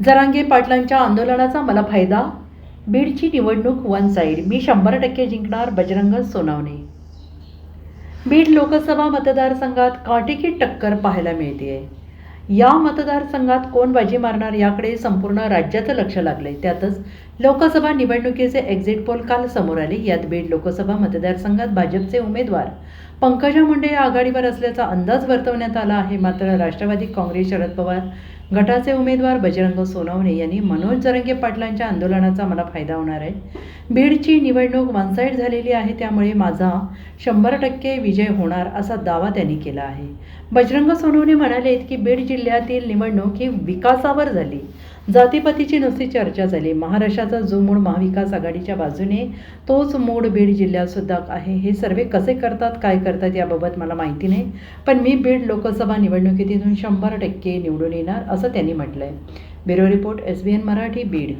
जरांगे पाटलांच्या आंदोलनाचा मला फायदा? बीडची निवडणूक वन साईड. मी शंभर टक्के जिंकणार बजरंग सोनावणे. बीड लोकसभा मतदारसंघात काटेकी टक्कर पाहायला मिळते या मतदारसंघात कोण बाजी मारणार याकडे संपूर्ण राज्याचं लक्ष लागलंय. त्यातच लोकसभा निवडणुकीचे एक्झिट पोल काल समोर आले. यात बीड लोकसभा मतदारसंघात भाजपचे उमेदवार पंकजा मुंडे या आघाडीवर असल्याचा अंदाज वर्तवण्यात आला आहे. मात्र राष्ट्रवादी काँग्रेस शरद पवार गटाचे उमेदवार बजरंग सोनवणे यांनी मनोज जरंगे पाटलांच्या आंदोलनाचा मला फायदा होणार आहे. बीडची निवडणूक वन साईड झालेली आहे त्यामुळे माझा शंभर टक्के विजय होणार असा दावा त्यांनी केला आहे. बजरंग सोनवणे म्हणाले की बीड जिल्ह्यातील निवडणूक ही विकासावर झाली. जातीपातीची नुसती चर्चा झाली. महाराष्ट्राचा जो मूळ महाविकास आघाडीच्या बाजूने तोच मूळ बीड जिल्ह्यात सुद्धा आहे. हे सर्वे कसे करतात काय करतात याबाबत मला माहिती नाही. पण मी बीड लोकसभा निवडणुकीतून शंभर टक्के निवडून येणार असं त्यांनी म्हटलं आहे bureau report S B N Marathi Beed.